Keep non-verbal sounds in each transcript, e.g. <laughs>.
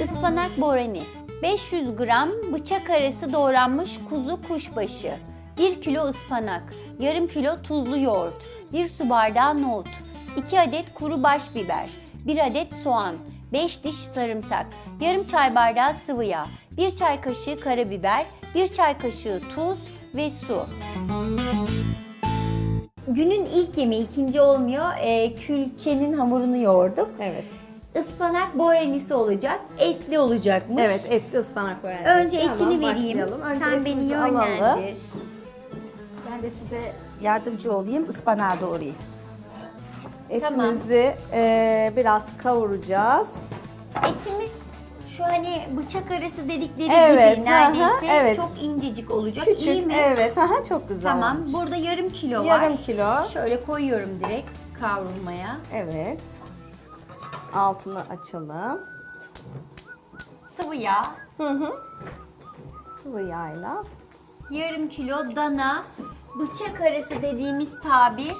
Ispanak borani 500 gram bıçak arası doğranmış kuzu kuşbaşı 1 kilo ıspanak yarım kilo tuzlu yoğurt 1 su bardağı nohut 2 adet kuru baş biber 1 adet soğan 5 diş sarımsak yarım çay bardağı sıvı yağ 1 çay kaşığı karabiber 1 çay kaşığı tuz ve su Günün ilk yemeği ikinci olmuyor. Ee, külçenin hamurunu yoğurduk. Evet. Ispanak borenisi olacak. Etli olacakmış. Evet etli ıspanak var. Önce etini Hemen vereyim. başlayalım. Önce Sen beni etimizi yönlendir. Ben de size yardımcı olayım, ıspanağı doğrayayım. Etimizi e, biraz kavuracağız. Etimiz şu hani bıçak arası dedikleri Evet, gibi aha, neredeyse evet. çok incecik olacak. Küçük. İyi mi? Evet. Aha, çok güzel. Tamam. Burada yarım kilo var. Yarım kilo. Şöyle koyuyorum direkt kavrulmaya. Evet. Altını açalım. Sıvı yağ. Hı hı. Sıvı yağla. Yarım kilo dana. Bıçak arası dediğimiz tabir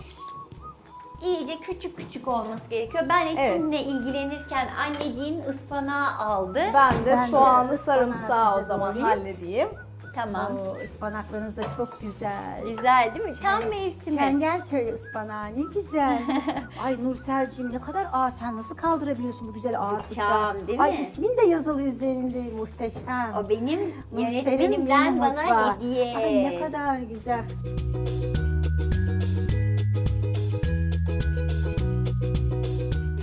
iyice küçük küçük olması gerekiyor. Ben etimle ilgilenirken anneciğin ıspanağı aldı. Ben de Ben de soğanlı ıspanağı sarımsağı o zaman halledeyim. Tamam. O ıspanaklarınız da çok güzel. Güzel değil mi? Tam mevsimi. Çengelköy ıspanağı ne güzel. <laughs> Ay Nurselciğim ne kadar ağır. Sen nasıl kaldırabiliyorsun bu güzel ağır bıçağı? Bıçağım, değil mi? Ay ismin de yazılı üzerinde muhteşem. O benim yönetmenimden bana mutfağı. hediye. Ay ne kadar güzel.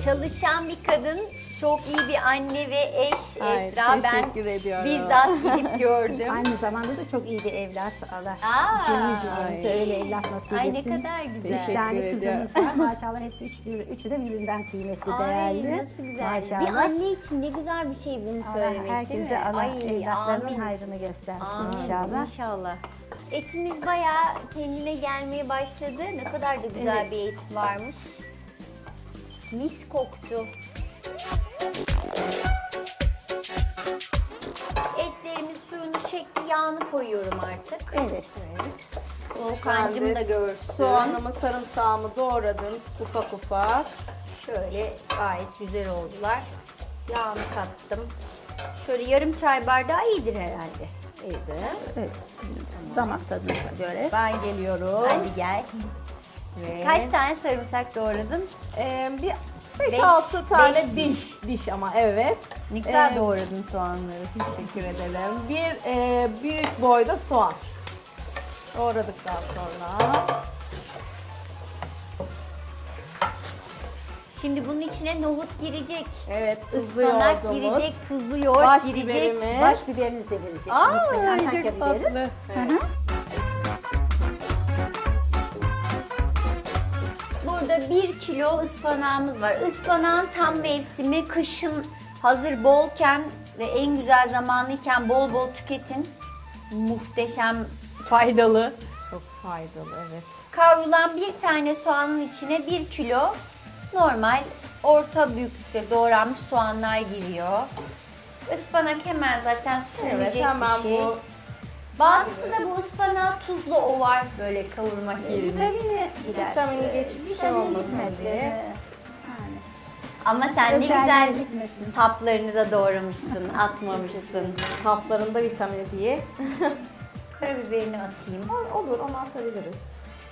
Çalışan bir kadın, çok iyi bir anne ve eş Ay, Esra. Ben teşekkür ediyorum. bizzat gidip gördüm. <laughs> Aynı zamanda da çok iyi bir evlat. Allah Aa. Ay. öyle evlat nasip Ay ne etsin. kadar güzel. Üç tane Teşekkür kızımız var. <laughs> Maşallah hepsi üç, üçü de birbirinden kıymetli, Ay değerli. nasıl güzel. Maşallah. Bir anne için ne güzel bir şey bunu Allah söylemek değil mi? herkese Allah Ay, evlatlarının amin. hayrını göstersin Amin, inşallah. İnşallah. Etimiz bayağı kendine gelmeye başladı. Ne kadar da güzel Evet. bir et varmış. Mis koktu. Etlerimiz suyunu çekti, yağını koyuyorum artık. Evet. Volkancım da görsün. Soğanımı, sarımsağımı doğradım ufak ufak. Şöyle gayet güzel oldular. Yağını kattım. Şöyle yarım çay bardağı iyidir herhalde. Evet. Sizin damak tadınıza göre. Ben geliyorum. Hadi gel. Ve, Kaç tane sarımsak doğradın? e, bir Beş- 5-6 tane beş diş. Diş ama evet. Ne güzel Ee, doğradın soğanları. Teşekkür ederim. Bir e, büyük boyda soğan. Doğradıktan sonra Şimdi bunun içine nohut girecek. evet tuzlu ıspanak yoğurdumuz. girecek, tuzlu yoğurt Baş girecek. biberimiz. Baş biberiniz de gelecek. Aa, Unutmayın, Antakya çok biberi. tatlı. Hı hı. Burada bir kilo ıspanağımız var. Ispanağın tam mevsimi kışın hazır bolken ve en güzel zamanıyken bol bol tüketin. Muhteşem faydalı. Çok faydalı evet. Kavrulan bir tane soğanın içine bir kilo normal orta büyüklükte doğranmış soğanlar giriyor. Ispanak hemen zaten sürülecek Evet hemen bir şey. bu Bazısı da bu ıspanağı tuzlu ovar böyle kavurmak yerine. Vitamini gider. vitamini Vitamini olmasın diye. Ama sen ne Özelliği güzel gitmesin. saplarını da doğramışsın, atmamışsın. Saplarında vitamini diye. <laughs> Karabiberini atayım. Olur onu atabiliriz.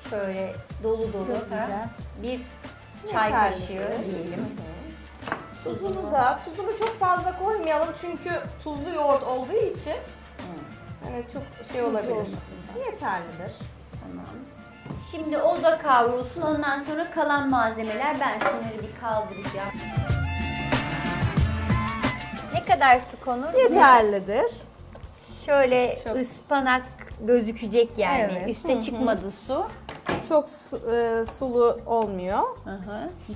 Şöyle dolu dolu. Çok güzel. Bir çay Yeterli. kaşığı diyelim. Tuzunu da, tuzunu çok fazla koymayalım çünkü tuzlu yoğurt olduğu için hani çok şey olabilir. Yeterlidir. Tamam. Şimdi o da kavrulsun. Ondan sonra kalan malzemeler ben şunları bir kaldıracağım. Ne kadar su konur? Yeterlidir. Şöyle Çok. ıspanak gözükecek yani. Evet. Üste çıkmadı su. Çok su- e, sulu olmuyor.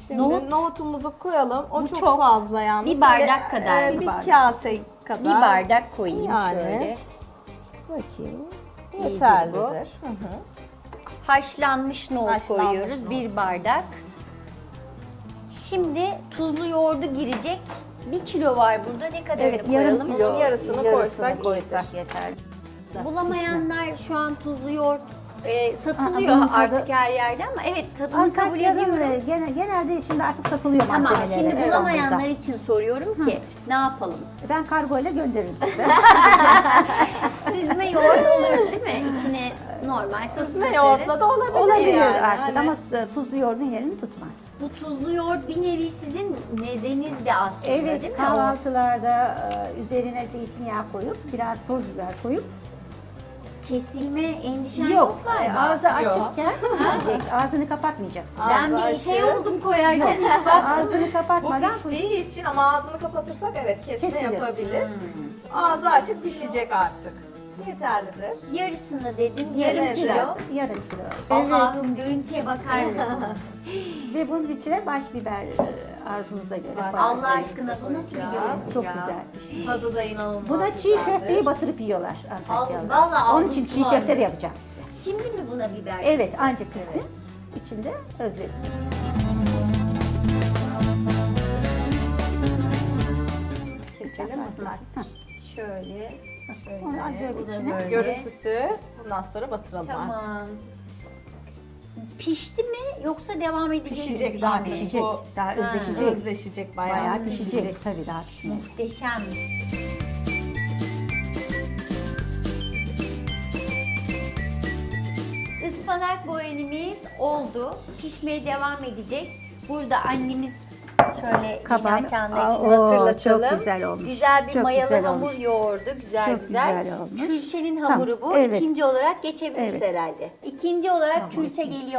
Şimdi Nohut nohutumuzu koyalım. O Bu çok, çok. fazla yalnız. Bir bardak kadar, e, bir bir bardak. kase kadar. bir bardak koyayım Yani. şöyle. Bakayım. İyidir Yeterlidir. bu. Hı hı. Haşlanmış nohut Haşlanmış koyuyoruz. nohut. Bir bardak. Şimdi tuzlu yoğurdu girecek. Bir kilo var burada. Ne kadarını Evet, yarım koyalım? kilo. Bunun yarısını koysak koysak yeter. Bulamayanlar şu an tuzlu yoğurt e, satılıyor Aa, bunun tadı- artık her yerde ama evet tadını kabul Antakya'da ediyorum. mı? Gene, genelde şimdi artık satılıyor Tamam malzemeleri. şimdi bulamayanlar için soruyorum ki ne yapalım? Ben kargo ile gönderirim size. <laughs> Süzme yoğurt olur değil mi? İçine normal Süzme katarız. yoğurtla da olabilir, Olabilir yani. artık Hani ama tuzlu yoğurdun yerini tutmaz. Bu tuzlu yoğurt bir nevi sizin mezeniz de aslında değil Evet mi? kahvaltılarda e, üzerine zeytinyağı koyup biraz toz biber koyup kesilme endişen yok, yok galiba. ağzı açıkken yiyecek, ağzını kapatmayacaksın. Ben bir şey açık. oldum koyarken. ağzını Bu kapatmadan piştiği için ama ağzını kapatırsak evet kesme Kesilir. yapabilir. Ağzı açık pişecek artık. Yeterlidir. Yarısını dedim Yarım yarım kilo. yarım kilo. Allah'ım görüntüye bakar <laughs> mısınız? Ve bunun içine baş biber e, arzunuza göre. Baş-. Allah aşkına bu nasıl bir görüntü Çok ya? güzel. Tadı da inanılmaz Buna çiğ güzeldir. köfteyi batırıp yiyorlar Antakyalılar. Allah- vallahi Onun ağzım için çiğ sulandı. köfte de yapacağım size. Şimdi mi buna biber? Evet ancak kısım içinde özlesin. Keselim mi? Şöyle. Onu acayip içine. Böyle. Görüntüsü bundan sonra batıralım artık. Tamam. Pişti mi yoksa devam edecek mi? Pişecek Daha daha pişecek. Bu Daha özleşecek. özleşecek bayağı. Bayağı pişecek. Tabii daha pişmedi. Muhteşem. Ispanak boyanimiz oldu. Pişmeye devam edecek. Burada annemiz şöyle açanlar Aa, için oo, hatırlatalım. çok güzel olmuş. Güzel bir Çok mayalı güzel hamur olmuş. yoğurdu. Güzel Çok güzel. güzel olmuş. Külçenin Tamam, hamuru bu. evet. İkinci olarak geçebiliriz Evet. herhalde. İkinci olarak külçe geliyor.